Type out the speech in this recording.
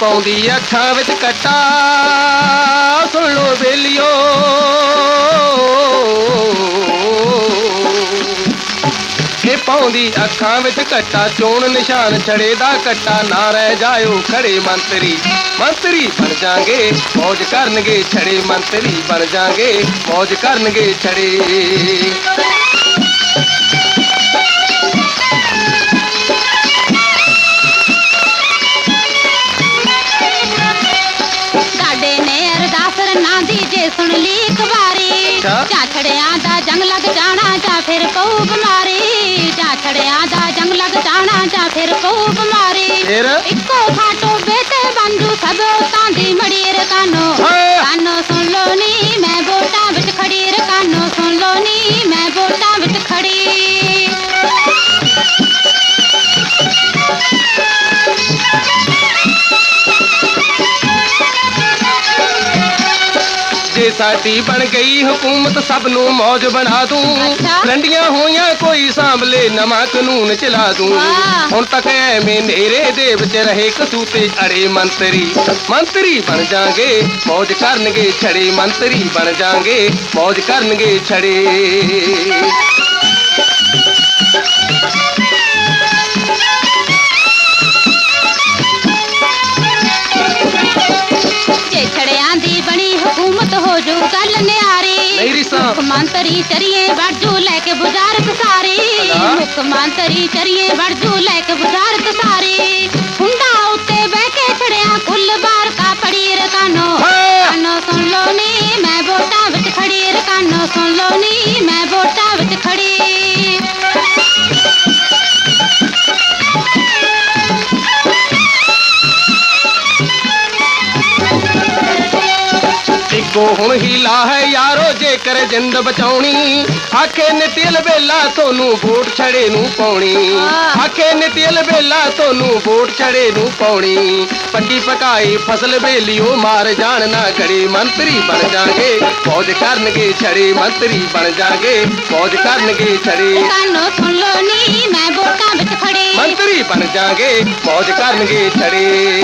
ਪਾਉਂਦੀ ਅੱਖਾਂ ਵਿੱਚ ਕੱਟਾ। ਸੁਣ ਲੋ ਬੇਲਿਓ। ਇਹ ਪਾਉਂਦੀ ਅੱਖਾਂ ਵਿੱਚ ਕੱਟਾ, ਚੋਣ ਨਿਸ਼ਾਨ ਛੜੇ ਦਾ ਕੱਟਾ। ਨਾ ਰਹਿ ਜਾਇਓ ਖੜੇ ਮੰਤਰੀ ਮੰਤਰੀ ਬਣ ਜਾਗੇ। ਮौज ਕਰਨਗੇ ਛੜੇ ਮੰਤਰੀ ਬਣ ਜਾਗੇ। ਮौज ਕਰਨਗੇ ਛੜੇ। सुन ली खबारी अच्छा। जा छड़े आधा जंग लग जाना जा फिर कऊ बमारी जा छड़े आधा जंग लग जाना जा फिर कऊ बमारी इको ਸਾਡੀ ਬਣ ਗਈ ਹਕੂਮਤ ਸਭ ਨੂੰ ਮੌਜ ਬਣਾ ਦੂੰ। ਰੰਡੀਆਂ ਹੋਈਆਂ ਕੋਈ ਸਾਂਭਲੇ ਨਵਾਂ ਕਾਨੂੰਨ ਚਲਾ ਦੂੰ। ਹੁਣ ਤੱਕ ਐਵੇਂ ਨੇਰੇ ਦੇ ਵਿੱਚ ਰਹੇ ਕਸੂਤੇ ਅੜੇ ਮੰਤਰੀ। ਮੰਤਰੀ ਬਣ ਜਾਗੇ ਮੌਜ ਕਰਨਗੇ ਛੜੇ। ਮੰਤਰੀ ਬਣ ਜਾਗੇ ਮੌਜ ਕਰਨਗੇ ਛੜੇ। मंत्री चरिए बड़जू लैके बुजार सारी हाँ? मंत्री चरिए बड़जू लैके बुजार ਇੱਕੋ ਹੁਣ ਹੀਲਾ ਹੈ ਯਾਰੋ ਜੇਕਰ ਜਿੰਦ ਬਚਾਉਣੀ ਆਖੇ ਨਿਤਿਲ ਵੇਲਾ ਤੁਹਾਨੂੰ ਵੋਟ ਛੜੇ ਨੂੰ ਪਾਉਣੀ ਵਾਹ। ਆਖੇ ਨਿਤਿਲ ਵੇਲਾ ਤੁਹਾਨੂੰ ਵੋਟ ਛੜੇ ਨੂੰ ਪਾਉਣੀ ਪੱਕੀ ਪਕਾਈ ਫਸਲ ਵੇਲਿਓ ਮਾਰ ਜਾਣ ਨਾ ਘੜੇ ਮੰਤਰੀ ਬਣ ਜਾਗੇ ਫੌਜ ਕਰਨਗੇ ਛੜੇ ਮੰਤਰੀ ਬਣ ਜਾਗੇ ਫੌਜ ਕਰਨਗੇ ਛੜੇ ਕਾਨੋ ਸੁਣ ਲੋ ਨੀ ਮੈਂ ਵੋਟਾਂ ਵਿੱਚ ਖੜੀ ਮੰਤਰੀ ਬਣ ਜਾਗੇ ਫੌਜ ਕਰਨਗੇ ਛੜੇ